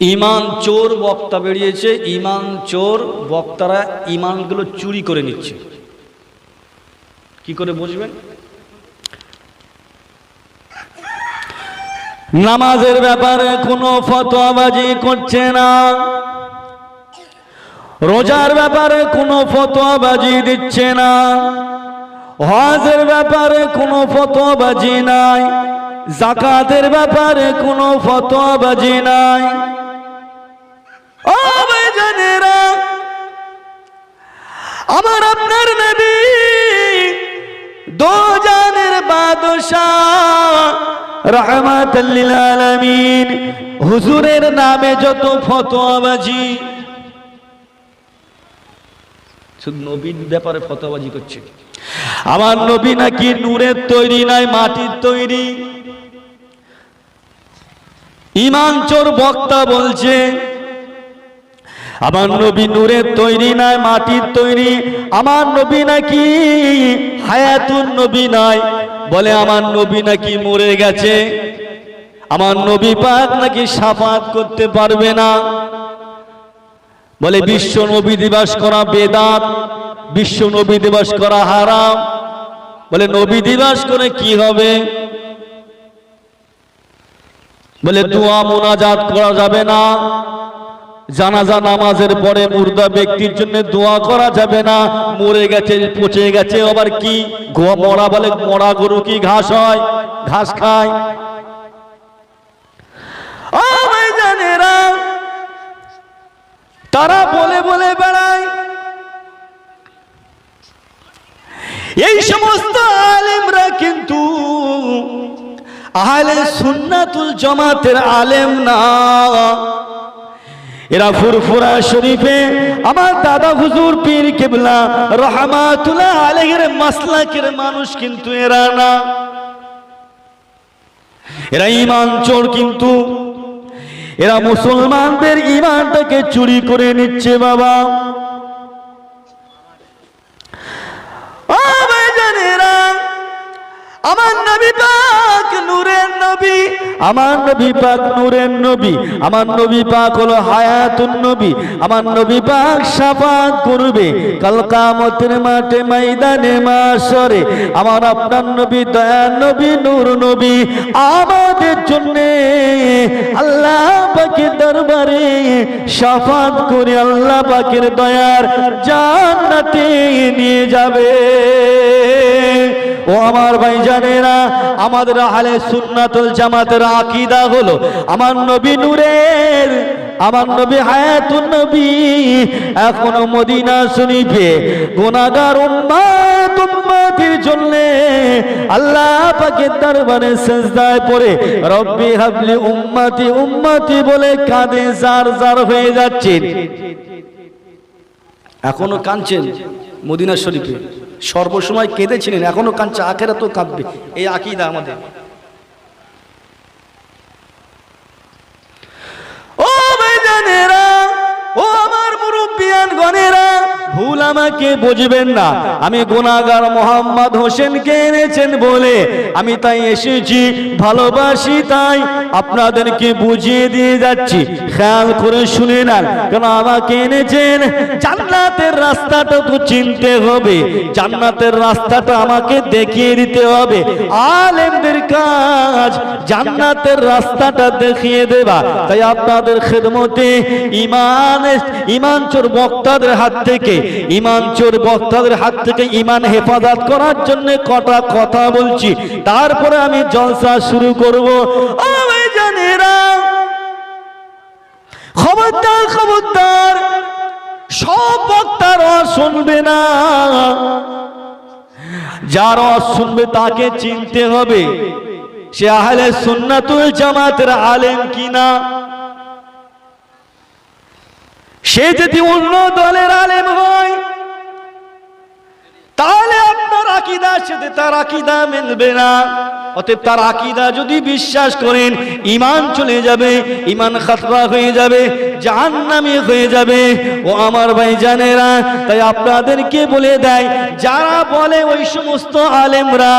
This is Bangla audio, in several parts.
ইমান চোর বক্তা বেরিয়েছে, ইমান চোর বক্তারা ইমানগুলো চুরি করে নিচ্ছে। কি করে বুঝবেন? নামাজের ব্যাপারে কোনো ফতোয়াবাজি করছে না। রোজার ব্যাপারে কোনো ফতোয়াবাজি দিচ্ছে না। হজের ব্যাপারে কোনো ফতোয়াবাজি নাই। জাকাতের ব্যাপারে কোনো ফতোয়াবাজি নাই। আমার আপনার নবী দো জানের বাদশাহ রহমাতাল্লিল হুজুরের নামে যত ফতোয়াবাজি। শুধু নবীর ব্যাপারে ফতোয়াবাজি করছে আমার নবী নাকি নূরের তৈরি নয় মাটির তৈরি? ইমান চোর বক্তা বলছে আমার নবী নূরের তৈরি নাই, মাটির তৈরি। আমার নবী নাকি হায়াতুন নবী নাই। বলে আমার নবী নাকি মরে গেছে। আমার নবী পাক নাকি সাফাত করতে পারবে না। বলে বিশ্ব নবী দিবস করা বেদাত, বিশ্ব নবী দিবস করা হারাম। বলে নবী দিবস করে কি হবে? বলে দোয়া মোনাজাত করা যাবে না। জানাজা নামাজের পরে মুর্দা ব্যক্তির জন্য দোয়া করা যাবে না। মরে গেছে, পচে গেছে, আবার কি? মরা বলে মরা গরু কি ঘাস হয়? ঘাস খায়। তারা বলে বলে বেড়ায়। এই সমস্ত আলেমরা কিন্তু আহলে সুন্নাতুল জমাতের আলেম না। এরা ফুরফুরা শরীফে। আমার দাদা হুজুর পীর কেবলা রহমাতুল্লাহ মাসলা মাসলাকের মানুষ কিন্তু এরা না। এরা ইমান চোর কিন্তু। এরা মুসলমানদের ইমানটাকে চুরি করে নিচ্ছে বাবা ও ভাইজানেরা, আমার নবী পাক নূরের নবী, আমার নবী পাক নূরের নবী, আমার নবী পাক হলো হায়াতুন নবী, আমার নবী পাক সাফাত করবে কাল কামতের মাঠে ময়দানে মাসরে আমার আপনার নবী দয়ার নবী, নূর নবী, আমাদের জন্য আল্লাহ পাকের দরবারে সাফাত করে আল্লাহ পাকের দয়ার জান্নাতে নিয়ে যাবে। ও আমার ভাই জানেরা আমাদের আহলে সুন্নাতুল জামাতের আকীদা হলো আমার নবী নূরের, আমার নবী হায়াতুন নবী, এখনও মদিনা শরীফে গুনাহগার উম্মত উম্মতির জন্য আল্লাহ পাকের দরবারে সেজদায় পড়ে, রব্বি হাবলি উম্মতি উম্মতি বলে কাঁদে জার জার হয়ে যাচ্ছেন এখনও কাঁদছেন মদিনা শরীফে। সর্বসময় কেঁদেছিলেন, এখনও কাঁদছে আখেরা তো কাঁদবে। এই আকিদা আমাদের। ও ভাইজানেরা ও আমার মুরব্বিয়ান গণেরা ভুল আমাকে বুঝবেন না। আমি গুনাগার মোহাম্মদ হোসেনকে এনেছেন বলে আমি তাই এসেছি, ভালোবাসি তাই আপনাদেরকে বুঝিয়ে দিয়ে যাচ্ছি। খেয়াল করে শুনে না কেন আমাকে এনেছেন? জান্নাতের রাস্তাটা তো চিনতে হবে। জান্নাতের রাস্তাটা আমাকে দেখিয়ে দিতে হবে। আলেমদের কাজ জান্নাতের রাস্তাটা দেখিয়ে দেবা। তাই আপনাদের খেদমতে ইমান ইমান চোর বক্তাদের হাত থেকে ইমান চোর বক্তাদের হাত থেকে ইমান হেফাজত করার জন্য কটা কথা বলছি। তারপরে আমি জলসা শুরু করব। ভাইজানেরা খবরদার খবরদার, সব বক্তার শুনবে না। যার শুনবে তাকে চিনতে হবে। সে আহলে সুন্নাতুল জামাতের আলেম কিনা? সে যদি অন্য দলের আলেম হয় তাহলে আপনার আকিদার সাথে তার আকিদা না। অতএব তার আকিদা যদি বিশ্বাস করেন ইমান চলে যাবে ইমান হয়ে যাবে, জাহান্নামী হয়ে যাবে। ও আমার ভাই জানেরা, তাই আপনাদেরকে বলে দেয়, যারা বলে ওই সমস্ত আলেমরা,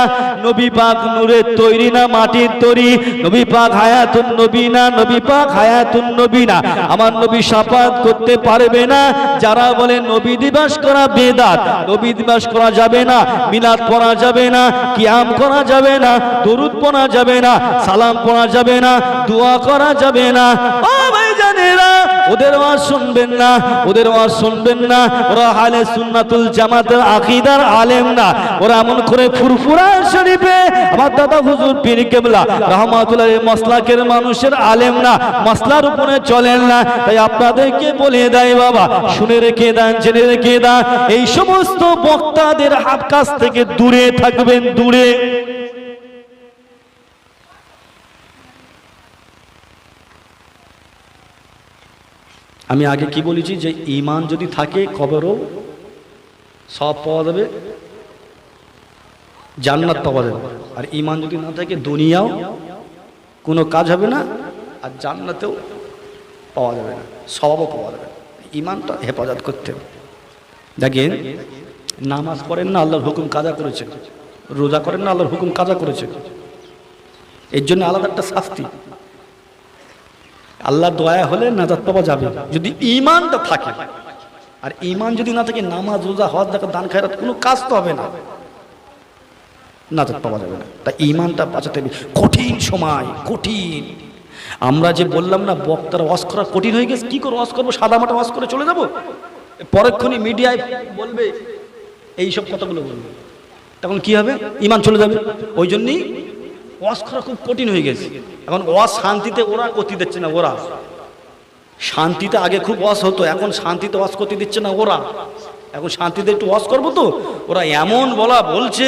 নবী পাক নূরের তৈরি না মাটির তৈরি, নবী পাক হায়াতুন নবী না, নবী পাক হায়াতুন নবী না। আমার নবী করতে পারবে না, যারা বলে নবী দিবস করা বেদাত, নবী দিবস করা যাবে না মিলাদ পড়া যাবে না, কিয়াম করা যাবে না, দরুদ পড়া যাবে না, সালাম পড়া যাবে না, দোয়া করা যাবে না। ও ভাই জানেরা ওদের ওয়াজ শুনবেন না, ওদের ওয়াজ শুনবেন না। ওরা হালে সুন্নাতুল জামাতের আকিদার আলেম না। ওরা এমন করে ফুরফুরা শরীফে। আমার দাদা হুজুর পীর কেবলা, রহমাতুল্লাহ মসলাকের মানুষের আলেম না, মসলার উপরে চলেন না। তাই আপনাদেরকে বলে দেয় বাবা, শুনে রেখে দেন, জেনে রেখে দেন। এই সমস্ত বক্তাদের হাত কাছ থেকে দূরে থাকবেন, দূরে। আমি আগে কি বলেছি যে ইমান যদি থাকে কবরও সব পাওয়া যাবে, জান্নাত পাওয়া যাবে। আর ইমান যদি না থাকে দুনিয়াও কোনো কাজ হবে না, আর জান্নাতেও পাওয়া যাবে না, সবও পাওয়া যাবে। ইমানটা হেফাজত করতে দেখেন, নামাজ পড়েন না, আল্লাহর হুকুম কাজা করেছে রোজা করেন না, আল্লাহর হুকুম কাজা করেছে এর জন্য আলাদা একটা শাস্তি। আল্লাহ দয়া হলে নাজাত পাওয়া যাবে। যদি ইমানটা থাকে। আর ইমান যদি না থাকে, নামাজ, রোজা, হজ দেখা দান, খায়রাত, কোনো কাজ তো হবে না। নাজাত পাওয়া যাবে না। তা ইমানটা বাঁচাতে হবে। কঠিন সময়, কঠিন। আমরা যে বললাম না, বক্তারা ওয়াশ করা কঠিন হয়ে গেছে, কি করে ওয়াশ করব? সাদা মাটা ওয়াজ করে চলে যাব? পরক্ষণই মিডিয়ায় বলবে, এইসব কথাগুলো বলবে। তখন কি হবে? ইমান চলে যাবে। ওই জন্যই ওয়াজ করা খুব কঠিন হয়ে গেছে। এখন ওয়াজ শান্তিতে ওরা করতে দিচ্ছে না ওরা। শান্তিতে আগে খুব ওয়াজ হতো, এখন শান্তিতে ওয়াজ করতে দিচ্ছে না ওরা। এখন শান্তিতে একটু ওয়াজ করব তো? ওরা এমন বলা বলছে,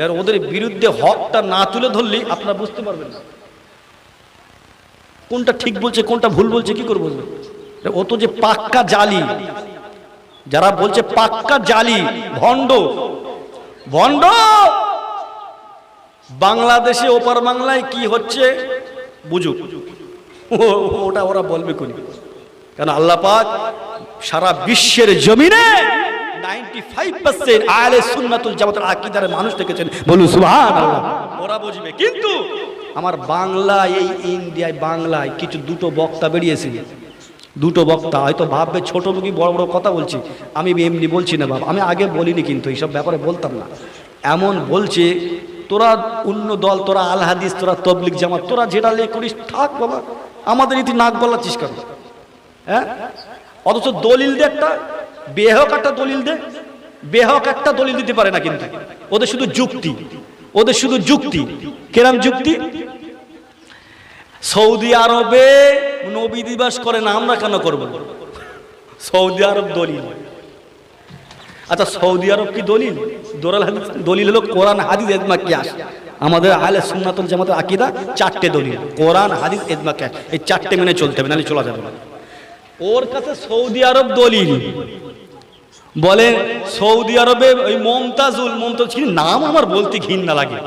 এবার ওদের বিরুদ্ধে হকটা না তুলে ধরলে আপনারা বুঝতে পারবেন না। কোনটা ঠিক বলছে, কোনটা ভুল বলছে, কি করে বুঝবে ও তো যে পাক্কা জালি। যারা বলছে পাক্কা জালি, ভণ্ড। ভণ্ড! বাংলাদেশে ওপার বাংলায় কি হচ্ছে? বুঝুক। ওটা ওরা বলবে কোনি? কারণ আল্লাহ পাক সারা বিশ্বের জমিনে 95% আহলে সুন্নাতুল জামাতের আকীদার মানুষ দেখেছেন। বলুন ওরা বুঝবে। কিন্তু আমার বাংলা এই ইন্ডিয়ায় বাংলায় কিছু দুটো বক্তা বেরিয়েছে। দুটো বক্তা হয়তো ভাববে ছোট মুখী বড় বড় কথা বলছি। আমি এমনি বলছি না বাবা আমি আগে বলিনি কিন্তু এইসব ব্যাপারে বলতাম না। এমন বলছে তোরা অন্য দল, তোরা আল হাদিস, তোরা তবলিক জামাত, তোরা যেটা লে করিস, থাক বাবা। আমাদের ইতি নাক গলাচ্ছিস কেন? হ্যাঁ? অথচ দলিল দে একটা, বেহক একটা দলিল দে। বেহক একটা দলিল দিতে পারে না কিন্তু। ওদের শুধু যুক্তি। ওদের শুধু যুক্তি। কেরাম যুক্তি? সৌদি আরবে নবী দিবস করে না, আমরা কেন করব? সৌদি আরব দলিল। আচ্ছা সৌদি আরব কি দলিল? দোরাল দলিল হলো কোরআন, হাদিস, এজমা, কিয়াস। আমাদের আহলে সুন্নাতুল জামাতের আকীদা চারটে দলিল। কোরআন, হাদিস, এজমা, কিয়াস। এই চারটে মেনে চলতে হবে, নাহলে চলা যাবে না। ওর কাছে সৌদি আরব দলিল। বলে, সৌদি আরবে ওই মমতাজুল, মমতাজ কি? নাম আমার বলতে ঘৃণা লাগে।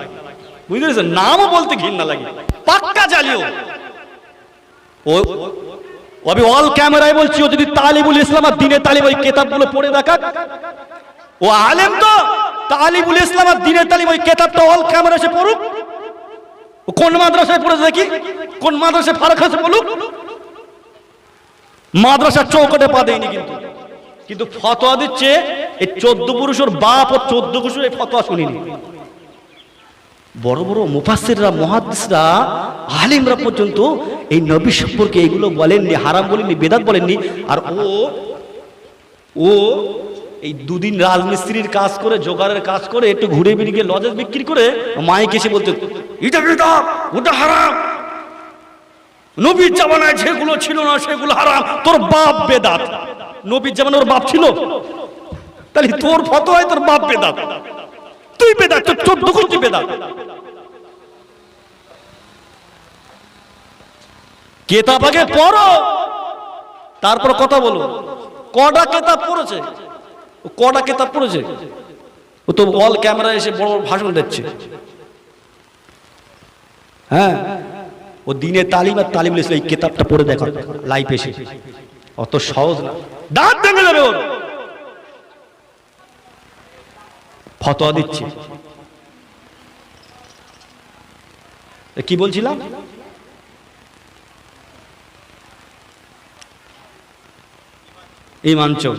বুঝতে পেরেছেন? নামও বলতে ঘৃণা লাগে। পাক্কা জালিও। ও আমি অল ক্যামেরায় বলছি, ও যদি তালিবুল ইসলাম আর দিনে তালিব, ওই কেতাবগুলো পড়ে দেখাক। ও আলেম তো, তালিবুল ইসলাম আর দিনের তালিব, ওই কেতাবটা অল ক্যামেরা এসে পড়ুক। কোন মাদ্রাসায় পড়েছে দেখি? কোন মাদ্রাসায় ফারাক আছে বলুক? মাদ্রাসার চৌকটে পা দেয়নি কিন্তু। কিন্তু ফতোয়া দিচ্ছে, এই চোদ্দ পুরুষের বাপ ও চোদ্দ পুরুষের এই ফতোয়া শুনিনি। বড় বড় মুফাসিররা মহাদিসরা আলিমরা পর্যন্ত এই নবী সম্পর্কে এগুলো বলেননি, হারাম বলেননি, বেদাত বলেননি। আর ও ও এই দুদিন রাজমিস্ত্রির কাজ করে, জোগাড়ের কাজ করে, একটু ঘুরে বেরিয়ে লজেস বিক্রি করে মাইকে এসে বলতে, এটা বেদাত, ওটা হারাম। নবীর জামানায় যেগুলো ছিল না, সেগুলো হারাম। তোর বাপ বেদাত। নবীর জামানায় ওর বাপ ছিল। তাহলে তোর ফতোয়ায় তোর বাপ বেদাত। তুই বেদাত তোর চোদ্দ গোষ্ঠী বেদাত কেতাব আগে পড়ো, তারপর কথা বলো। কটা কেতাব পড়েছে? কটা কেতাব পড়েছে? ও তো অল ক্যামেরা এসে বড় বড় ভাষণ দিচ্ছে। হ্যাঁ? ও দিনে তালিম আর তালিম এই কেতাবটা পড়ে দেখো লাইফ এসে। অত সহজ না। দাঁত ভেঙে যাবে ওর। ফতোয়া দিচ্ছে। কি বলছিলাম? ইমান চৌ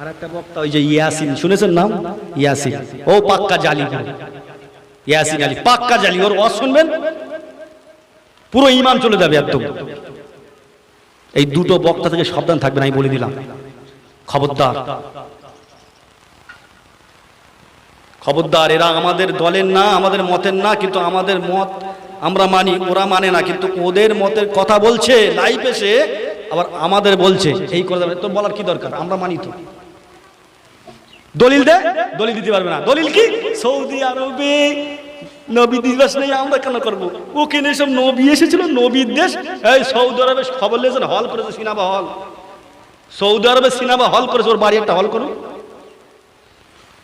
আর একটা বক্তা, ওই যে ইয়াসিন, শুনেছেন নাম? ইয়াসিন। ও পাক্কা জালি। ইয়াসিন আলী, পাক্কা জালি। ওর ওয়াজ শুনবেন? পুরো ইমান চলে যাবে একদম। এই দুটো বক্তা থেকে সাবধান থাকবেন, আমি বলে দিলাম। খবরদার। খবরদার, এরা আমাদের দলের না, আমাদের মতের না, কিন্তু আমাদের মত আমরা মানি, ওরা মানে না, কিন্তু ওদের মতের কথা বলছে লাইফ এসে আবার আমাদের বলছে, এই দেবে তো বলার কি দরকার? আমরা মানি তো। দলিল দে, দলিল দিতে পারবে না। দলিল কি? সৌদি আরবে নবী দিবস নেই আমরা কেন করব? ওখানে সব নবী এসেছিল নবীর দেশ। এই সৌদি আরবে খবর লেগেছেন হল করেছে সিনেমা হল। সৌদি আরবে সিনেমা হল করেছে, ওর বাড়ি একটা হল করুন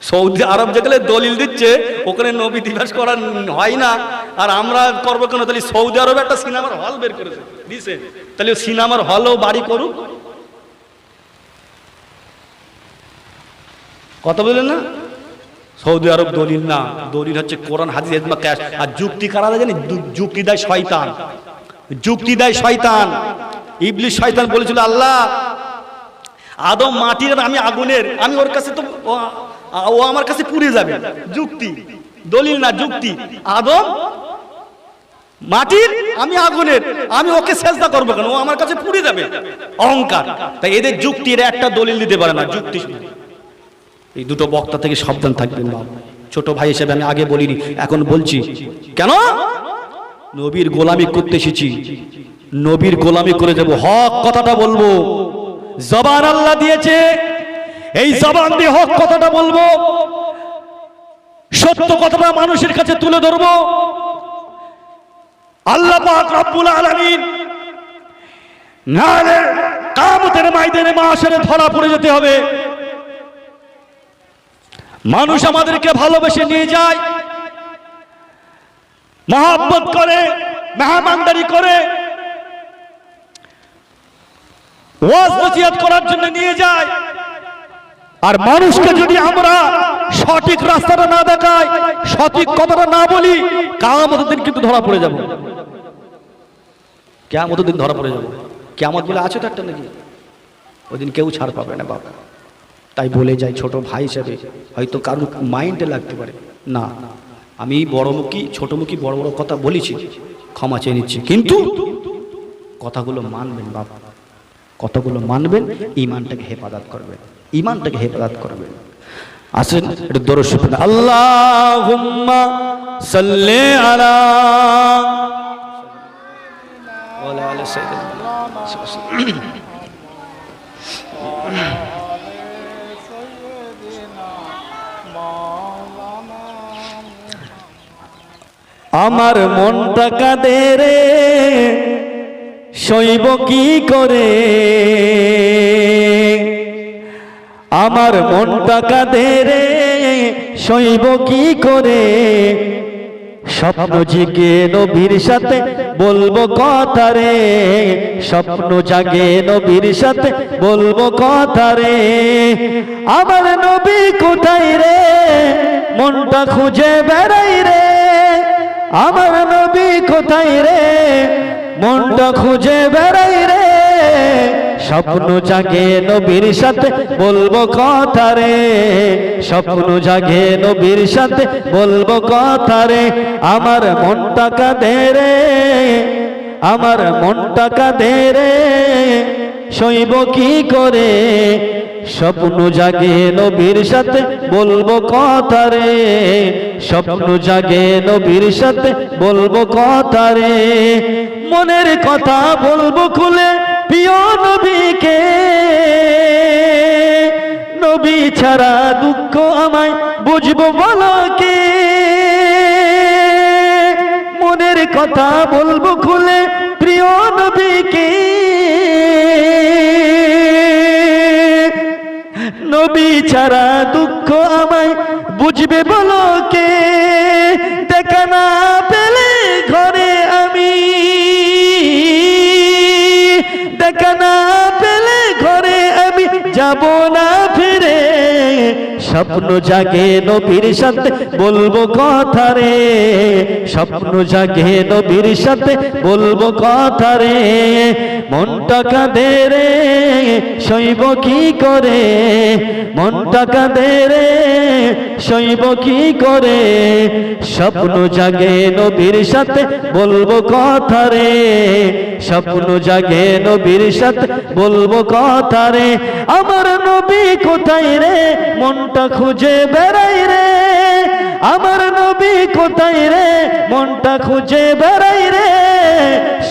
সৌদি আরব যেগুলো দলিল দিচ্ছে, ওখানে নবী দিবস করা হয় না। আর আমরা করব কেন? তাহলে সৌদি আরবে একটা সিনেমার হল বের করেছে, দিছে। তাহলে সিনেমার হলও বাড়ি করুক। কথা বললেন না? সৌদি আরব দলিল না। দলিল হচ্ছে কোরআন, হাদিস ইজমা ক্যাশ। আর যুক্তি কারা জানি যুক্তি দেয় শয়তান। যুক্তি দেয় শয়তান। ইবলিশ শয়তান বলেছিল, আল্লাহ, আদম মাটির আমি আগুনের, আমি ওর কাছে তো ও- আমার কাছে পুড়ে যাবে। যুক্তি। দলিল না, যুক্তি। আদম, মাটির, আমি আগুনের। আমি ওকে চেষ্টা করব কেন? ও আমার কাছে পুড়ে যাবে। অহংকার। তাই এদের যুক্তির একটা দলিল দিতে পারে না, যুক্তি এই দুটো বক্তা থেকে সাবধান থাকবেন বাবা ছোট ভাই হিসেবে আমি আগে বলিনি, এখন বলছি। কেন? নবীর গোলামি করতে এসেছি। নবীর গোলামি করে যাব। হক কথাটা বলব। জবান আল্লাহ দিয়েছে। এই জবান দিয়ে হক কথাটা বলব। সত্য কথাটা মানুষের কাছে তুলে ধরবো। আল্লাহ পাক রব্বুল আলামিন নালে কামতের মাইদানে মাসের ধরা পড়ে যেতে হবে। মানুষ আমাদেরকে ভালোবেসে নিয়ে যায়। মহাব্বত করে মেহমানদারি করে ওয়াজ নসিহত করার জন্য নিয়ে যায়। আর মানুষকে যদি আমরা সঠিক রাস্তাটা না দেখাই, সঠিক কথাটা না বলি কামতের দিন কিন্তু ধরা পড়ে যাব। কেমন দিন ধরা পড়ে যাব। কেমন বলে আছে তো একটা নাকি? ওই দিন কেউ ছাড় পাবে না বাবা তাই বলে যাই ছোট ভাই হিসাবে। হয়তো কারোর মাইন্ডে লাগতে পারে। না, আমি বড়মুখী, ছোটমুখী, বড় বড় কথা বলেছি। ক্ষমা চেয়ে নিচ্ছি। কিন্তু কথাগুলো মানবেন বাবা কথাগুলো মানবেন ইমানটাকে হেফাজত করবেন। ইমানটাকে হেফাজত করবেন। আসেন এটা দরজ সাইয়্যিদিনা আমার মনটা কাঁদে রে শৈব কি করে? আমার মনটা কাঁদে রে শৈব কি করে? স্বপ্ন জেগে নবীর সাথে বলব কথা রে। স্বপ্ন জাগে নবীর সাথে বলব কথা রে। আমার নবী কোথায় রে? মনটা খুঁজে বেড়াই রে। আমার নবী কোথায় রে? মনটা খুঁজে বেড়াই রে। স্বপ্ন জাগে নবীর সাথে, বলব কথা রে। স্বপ্ন জাগে নবীর সাথে, বলব কথা রে। আমার মনটা কাঁদে রে, আমার মনটা কাঁদে রে। শৈব কি করে? স্বপ্ন জাগে নবীর সাথে, বলব কথা রে। স্বপ্ন জাগে নবীর সাথে, বলব কথা রে। মনের কথা বলব খুলে প্রিয় নবীকে, নবী ছাড়া দুঃখ আমায় বুঝব বলো কে? মনের কথা বলব খুলে প্রিয় নবীকে। নবী ছাড়া দুঃখ আমায় খুঁজবে বলো কে? দেখা না স্বপ্ন জাগে নবীর সাথে বলব কথা রে। স্বপ্ন জাগে নবীর সাথে বলব কথা রে। মনটা কাঁদে রে শৈব কি করে? মনটা কাঁদে রে শৈব কি করে? স্বপ্ন জাগে নবীর সাথে, বলব কথা রে। স্বপ্ন জাগে নবীর সাথে, বলব কথা রে। আমার নবী কোথায় রে? মনটা খুঁজে বেড়াই রে। আমার নবী কোথায় রে? মনটা খুঁজে বেড়াই রে।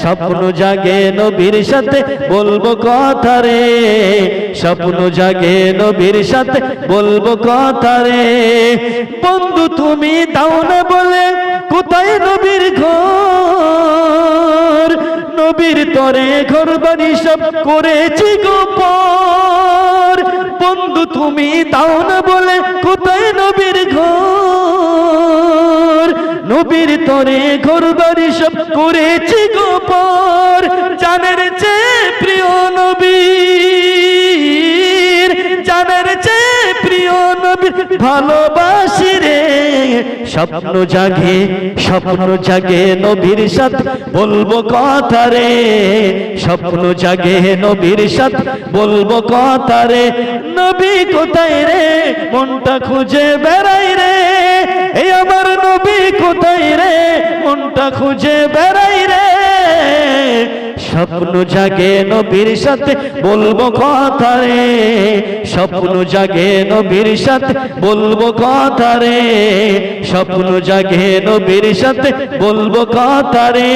স্বপ্ন জাগে নবীর সাথে, বলব কথা রে। স্বপ্ন জাগে নবীর সাথে, বলব কথা রে। বন্ধু তুমি দাও না বলে, কোথায় নবীর ঘর? নবীর তরে ঘর বাড়ি সব করেছি গোপর বন্ধু তুমি দাও না বলে, কোথায় নবীর ঘর? নবীর তরে ঘর বাড়ি সব করেছি গোপর। জানের চেয়ে প্রিয় নবীর, জানের চেয়ে প্রিয় নবীর ভালোবাসি রে। স্বপ্ন জাগে স্বপ্ন জাগে নবীর সাথে, বলব কথা রে। স্বপ্ন জাগে নবীর সাথে, বলব কথা রে। নবী কোথায় রে? মনটা খুঁজে বেড়াই রে। আমার নবী কোথায় রে? মনটা খুঁজে বেড়াই রে। স্বপ্ন জাগে নবীর সাথে, বলব কথা রে। স্বপ্ন জাগে নবীর সাথে, বলব কথা রে। স্বপ্ন জাগে নবীর সাথে, বলব কথা রে।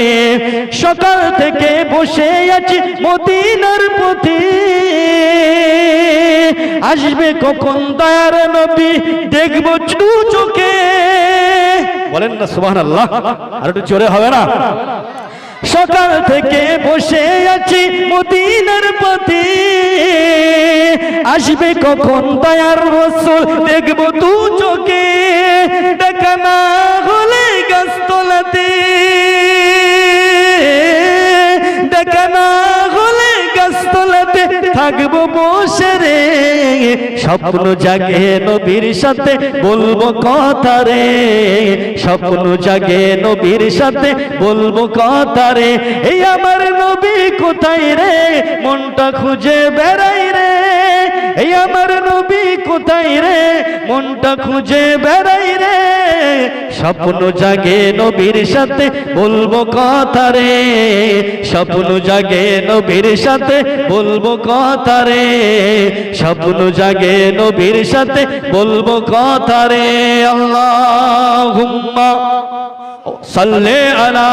সকাল থেকে বসে আছি মদিনার পথে আসবে কখন দয়ার নবী? দেখব চু চোখে বলেন না সুবাহ আল্লাহ আর একটু চোরে হবে না? সকাল থেকে বসে আছি মদিনার পথে। আসবে কখন দয়ার রসুল? দেখব তু চোখে। দেখা না হলে গাছতলাতে। থাকব বসে রে। স্বপ্ন জাগে নবীর সাথে, বলব কথা রে। স্বপ্ন জাগে নবীর সাথে, বলব কথা রে। এই আমার নবী কোথায় রে? মনটা খুঁজে বেড়াই রে। এই আমার নবী কোথায় রে? মনটা খুঁজে বেড়াই রে। স্বপ্ন জাগে নবীর সাথে, বলব কথা রে। স্বপ্ন জাগে নবীর সাথে, বলব কথা রে। স্বপ্ন জাগে নবীর সাথে, বলব কথা রে। আল্লাহ সাল্লে আলা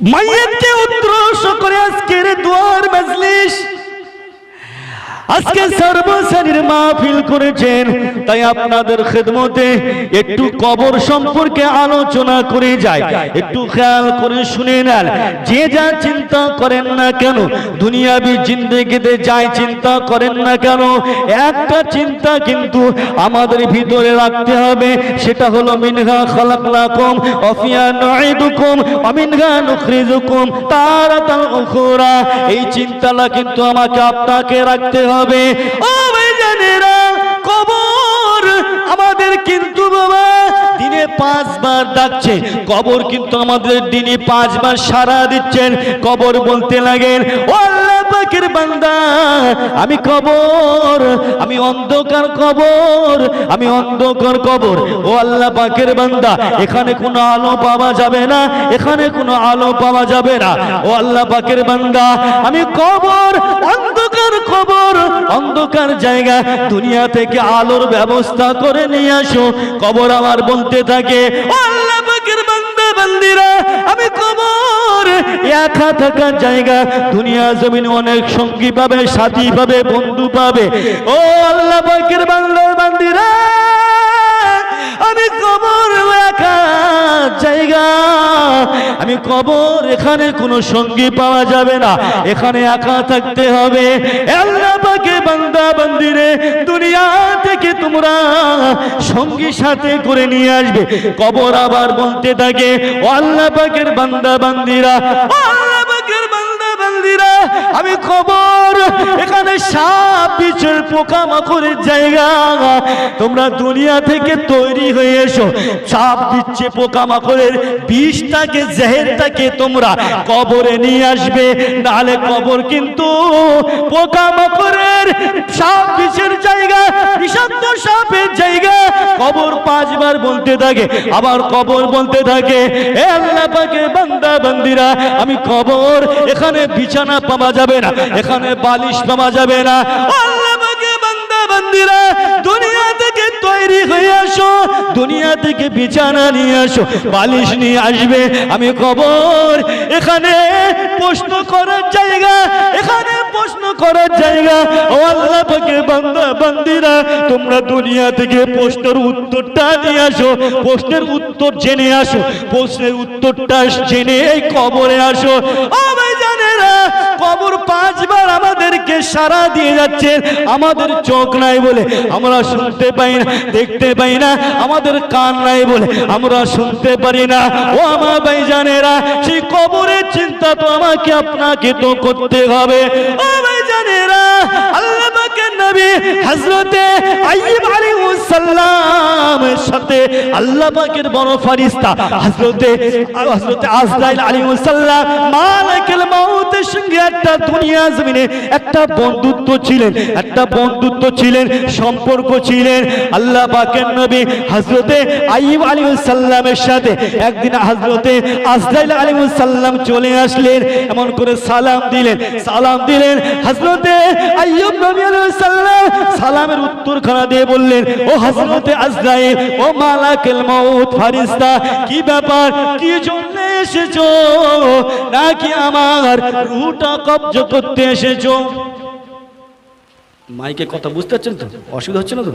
মাইয়াতকে উদ্দেশ্য করে আজকের দুয়ার মজলিস আজকে সর্বশ্রেণীর মাহফিল করেছেন। তাই আপনাদের খেদমতে একটু কবর সম্পর্কে আলোচনা করে যায় একটু খেয়াল করে শুনে নেন। যে যা চিন্তা করেন না কেন দুনিয়াবি জিন্দগিতে যাই চিন্তা করেন না কেন একটা চিন্তা কিন্তু আমাদের ভিতরে রাখতে হবে। সেটা হলো মিনহা খালাকলাকুম অফিয়া নুইদুকুম অমিনহা নুখরিজুকুম তারাতাল উখরা। এই চিন্তাটা কিন্তু আমাকে আপনাকে রাখতে হবে। ও ভাইজানেরা কবর আমাদের কিন্তু বাবা। দিনে পাঁচবার ডাকছে। কবর কিন্তু আমাদের দিনে পাঁচবার সারা দিচ্ছেন। কবর বলতে লাগেন পাকের বান্দা, আমি কবর, আমি অন্ধকার কবর, আমি অন্ধকার কবর। ও আল্লাহ পাকের বান্দা, এখানে কোনো আলো পাওয়া যাবে না, এখানে কোনো আলো পাওয়া যাবে না। ও আল্লাহ পাকের বান্দা, আমি কবর, অন্ধকার কবর, অন্ধকার জায়গা, দুনিয়া থেকে আলোর ব্যবস্থা করে নিয়ে আসো। কবর আমার বলতে থাকে। আল্লাহ পাকের বান্দা, বান্দিরা, আমি কবর একা থাকার জায়গা। দুনিয়া জমিন অনেক সঙ্গী পাবে, সাথী পাবে, বন্ধু পাবে। ও আল্লাহ পাকের বান্দার বান্দিরা। আমি কবর একা জায়গা। আমি কবর, এখানে কোনো সঙ্গী পাওয়া যাবে না। এখানে একা থাকতে হবে। কবর আবার বলতে থাকে আল্লাহ পাকের বান্দা বান্দিরা পাকের আমি কবর এখানে সাপ পোকা মাকড়ের জায়গা। তোমরা দুনিয়া থেকে তৈরি হয়ে এসো। সাপ দিচ্ছে পোকা মাকড়ের বিষটাকে, জেহেরটাকে তোমরা কবরে নিয়ে আসবে। কবর কিন্তু পোকা মাকড়ের সাপ জায়গা, বিষাক্ত সাপের জায়গা। কবর পাঁচবার বলতে থাকে, আবার কবর বলতে থাকে আল্লাহ পাকে বান্দা, বান্দিরা, আমি কবর এখানে বিছানা পাওয়া যাবে না, এখানে বালিশ পাওয়া যাবে না। দুনিয়া থেকে বিছানা নিয়ে আসো, বালিশ নিয়ে আসবে। আমি কবর, এখানে প্রশ্ন করার জায়গা, এখানে প্রশ্ন করার জায়গা। ও আল্লাহ পাকে বান্দা বান্দিরা, তোমরা দুনিয়া থেকে প্রশ্নের উত্তরটা নিয়ে আসো, প্রশ্নের উত্তর জেনে আসো, প্রশ্নের উত্তরটা জেনে কবরে আসো। জানেরা কবর পাঁচবার আমাদেরকে সারা দিয়ে যাচ্ছে আমাদের চোখ নাই বলে আমরা শুনতে পাই না, দেখতে পাই না। আমাদের কান নাই বলে আমরা শুনতে পারি না। ও আমার ভাই জানেরা সেই কবরের চিন্তা তো আমাকে আপনাকে তো করতে হবে। ও ভাই নবী আইয়ুব আলাইহিস সাথে আল্লাহ পাকের বড় ফেরেশতা হযরতে হযরতে আজরাইল সঙ্গে একটা দুনিয়া জমিনে একটা বন্ধুত্ব ছিলেন, একটা বন্ধুত্ব ছিলেন, সম্পর্ক ছিলেন। আল্লাহ পাকের নবী হযরতে আইয়ুব আলাইহিস সালামের সাথে একদিন হযরতে আজরাইল আলাইহিস সালাম চলে আসলেন, এমন করে সালাম দিলেন সালাম দিলেন। হযরতে আইয়ুব নবী আলাইহিস সালাম সালামের উত্তরখানা দিয়ে বললেন, ও হযরতে আজরাইল, ও মালাকুল মাউত, ফেরেশতা, কি ব্যাপার? কি জন্য এসেছ? নাকি আমার রুহটা কবজ করতে এসেছ? মাইকে কথা বুঝতে পারছেন তো? অসুবিধা হচ্ছে না তো?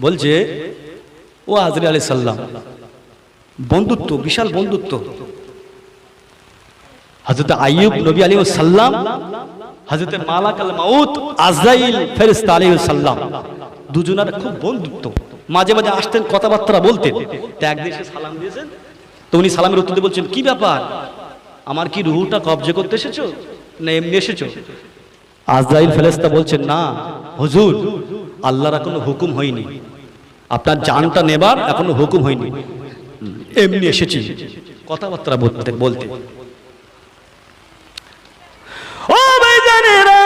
বলছে, ও আজরি আলি সাল্লাম বন্ধুত্ব, বিশাল বন্ধুত্ব। হজরত আইয়ুব নবী আলী সাল্লাম হজরত মালাক আল মাউত আজরাইল ফেরিস্তা আলী সাল্লাম দুজনের খুব বন্ধুত্ব। মাঝে মাঝে আসতেন, কথাবার্তা বলতেন। তো একদিন সে সালাম দিয়েছেন। তো উনি সালামের উত্তর দিয়ে বলছেন, কি ব্যাপার? আমার কি রুহুটা কবজে করতে এসেছ? না, এমনি এসেছ? আজরাইল ফেরেস্তা বলছেন, না, হুজুর, আল্লাহর এখনও হুকুম হয়নি। আপনার জানটা নেবার এখনও হুকুম হয়নি। এমনি এসেছি। কথাবার্তা বলতে বলতে ও ভাই জানেরা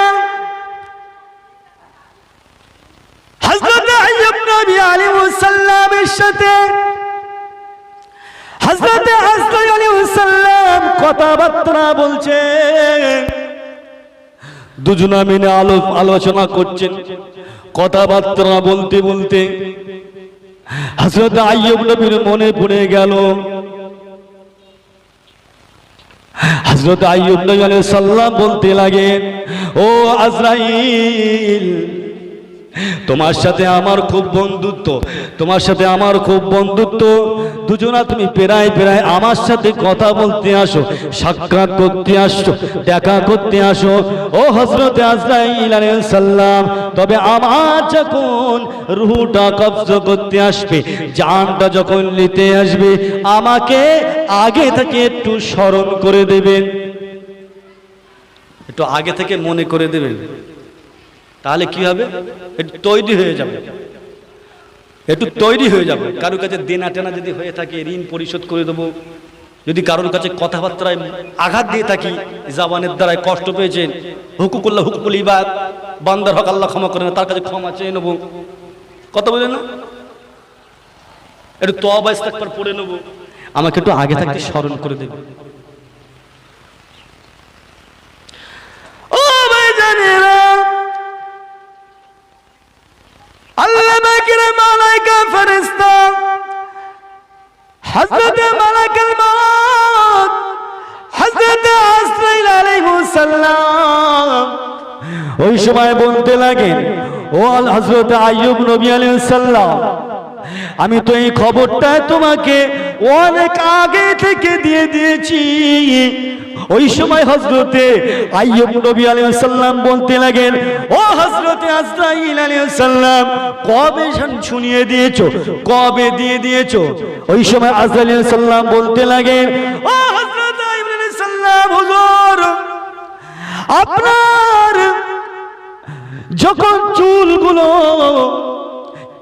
হযরত আইয়ুব নবী সালামের সাথে। আলাইহিস সালাম কথাবার্তা বলছেন। দুজনা মিলে আলো, আলোচনা করছেন। কথাবার্তা বলতে বলতে হযরত আইয়ুব নবীর মনে পড়ে গেল। হজরত আইয়ুব নবী আলাইহিস সালাম বলতে লাগে ও আজরাইল তোমার সাথে আমার খুব বন্ধুত্ব, তোমার সাথে আমার খুব বন্ধুত্ব। দুজনা তুমি পেরায় পেরায় আমার সাথে কথা বলতে আসো, সাক্ষাৎ করতে আসো, দেখা করতে আসো। ও হজরতে সালাম তবে আমার যখন রুহটা কবজ করতে আসবে, জানটা যখন নিতে আসবে, আমাকে আগে থেকে একটু স্মরণ করে দেবেন। একটু আগে থেকে মনে করে দেবেন। তাহলে কি হবে? একটু তৈরি হয়ে যাবে। একটু তৈরি হয়ে যাবে। কারোর কাছে দেনা টেনা যদি হয়ে থাকে, ঋণ পরিশোধ করে দেবো। যদি কারোর কাছে কথাবার্তায় আঘাত দিয়ে থাকি, জাবানের দ্বারায় কষ্ট পেয়েছেন হুকুকুল্লাহ হুকুকুল ইবাদ, বান্দার হক আল্লাহ ক্ষমা করে না তার কাছে ক্ষমা চেয়ে নেব। কথা বলেন না? একটু তবা ইস্তাকবার পড়ে নেব। আমাকে একটু আগে থাকতে স্মরণ করে দেবে। ও ভাই আল্লাহ মালাইকা ওই সময় বলতে লাগেন, ও আল হযরত আইয়ুব নবী আলাইহিস আমি তো এই খবরটা তোমাকে অনেক আগে থেকে দিয়ে দিয়েছি। ওই সময় হজরতে আইয়ুব নবী আলাইহিস সালাম বলতে লাগেন, ও হজরতে আজরাইল আলাইহিস সালাম, কবে শুন- শুনিয়ে দিয়েছ? কবে দিয়ে দিয়েছ? ওই সময় আজরাইল আলাইহিস সালাম বলতে লাগেন, ও হজরত সালাম, হুজুর, আপনার যখন চুলগুলো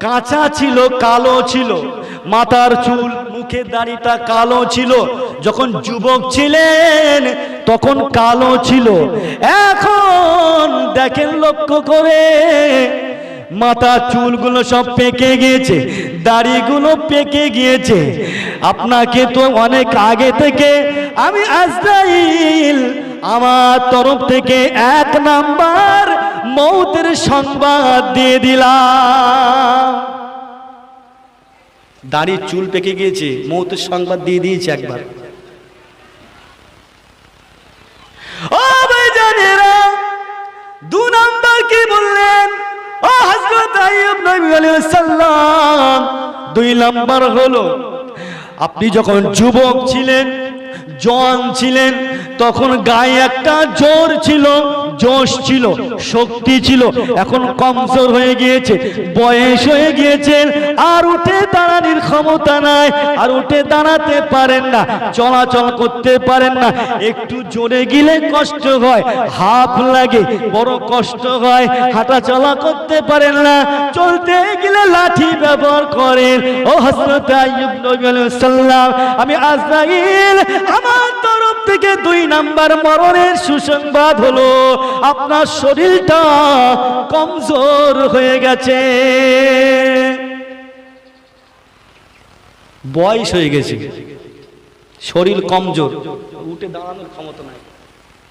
কাঁচা ছিল, কালো ছিল মাথার চুল, মুখের দাড়িটা কালো ছিল। যখন যুবক ছিলেন, তখন কালো ছিল। এখন দেখেন লক্ষ্য করে মাথার চুলগুলো সব পেকে গিয়েছে, দাড়িগুলো পেকে গিয়েছে। আপনাকে তো অনেক আগে থেকে আমি আজরাইল, আমার তরফ থেকে এক নাম্বার মৌতের সংবাদ দিয়ে দিলাম। দাড়ির চুল পেকে গিয়েছে। মৌতের সংবাদ দিয়ে দিয়েছে একবার। ও দু বললেন? ও দুই নাম্বার হলো, আপনি যখন যুবক ছিলেন জওয়ান ছিলেন, তখন গায়ে একটা জোর ছিল, জোশ ছিল, শক্তি ছিল। এখন কমজোর হয়ে গিয়েছে, বয়স হয়ে গিয়েছেন আর উঠে দাঁড়ানোর ক্ষমতা নাই, আর উঠে দাঁড়াতে পারেন না, চলাচল করতে পারেন না। একটু জোরে গেলে কষ্ট হয়, হাফ লাগে, বড় কষ্ট হয় হাঁটা চলা করতে পারেন না, চলতে গেলে লাঠি ব্যবহার করেন। ও হযরত আইয়ুব নবী আলাইহিস সালাম, আমি আজরাইল আমার তরফ থেকে দুই নাম্বার মরণের সুসংবাদ হলো আপনার শরীরটা কমজোর হয়ে গেছে। বয়স হয়ে গেছে। শরীর কমজোর। উঠে দাঁড়ানোর ক্ষমতা নাই।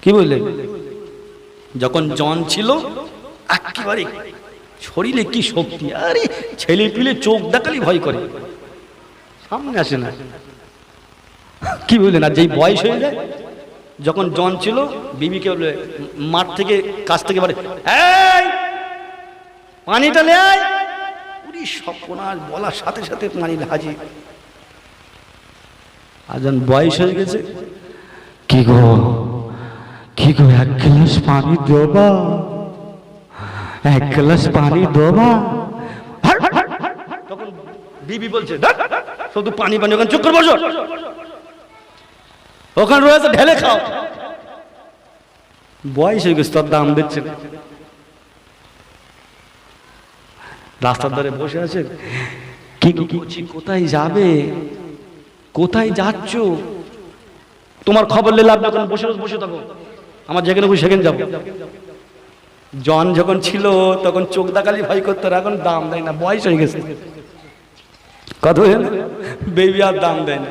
কি বললেন? যখন জন ছিল একেবারে শরীরে কি শক্তি? আরে ছেলে পিলে চোখ দেখালি ভয় করে। সামনে আসে না। কি বুঝলেন? আর যেই বয়স হয়ে যায়, যখন জন ছিল বিবি বিবিকে বলে, মাঠ থেকে কাছ থেকে বলে পানিটা আয়। সপনার বলার সাথে সাথে পানি হাজি আর যখন বয়স হয়ে গেছে, কি গো কি গো, এক গ্লাস পানি দেবা? এক গ্লাস পানি দেবা? তখন বিবি বলছে শুধু পানি পানি, ওখানে চুপ করে বসো। ওখানে রয়েছে, ঢেলে খাও। বয়স হয়ে গেছে, তার দাম দিচ্ছে না। রাস্তার ধারে বসে আছে, কি কি করছি, কোথায় যাবে? কোথায় যাচ্ছ? তোমার খবর নিলে আপনি ওখানে বসে বসে থাকো। আমার যেখানে বসে সেখানে যাব। জন যখন ছিল, তখন চোখ দাকালি ভয় করতো এখন দাম দেয় না, বয়স হয়ে গেছে। কত বেবি আর দাম দেয় না।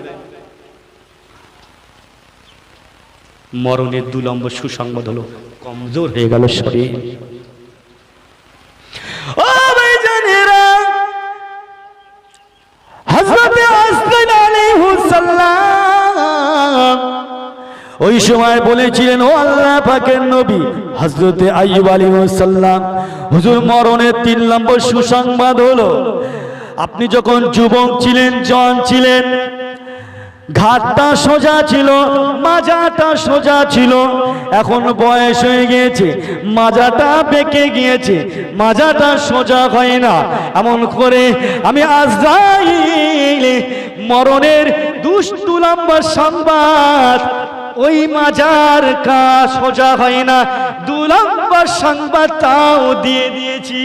মরণের দু নম্বর সুসংবাদ হলো কমজোর হয়ে গেল শরীর। ওই সময় বলেছিলেন, ও আল্লাহ পাকের নবী, হযরতে আইয়ুব আলাইহিস সালাম, হুজুর মরণের তিন নম্বর সুসংবাদ হলো, আপনি যখন যুবক ছিলেন জন ছিলেন ঘাটটা সোজা ছিল, মাজাটা সোজা ছিল। এখন বয়স হয়ে গিয়েছে, মাজাটা বেঁকে গিয়েছে, মাজাটা সোজা হয় না। এমন করে আমি আজরাইল মরণের দুষ্টু লম্বা সংবাদ, ওই মাজার কা সোজা হয় না। দু লম্বা সংবাদ তাও দিয়ে দিয়েছি।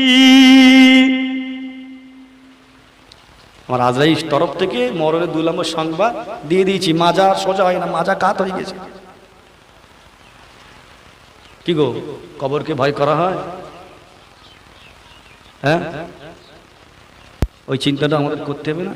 আমার আজরাইল তরফ থেকে মরণের দুই নম্বর সংবাদ দিয়ে দিয়েছি। মাজা সোজা হয় না, মাজা কাত হয়ে গেছে। কি গো, কবরকে ভয় করা হয়? হ্যাঁ? ওই চিন্তাটা আমাদের করতে হবে না?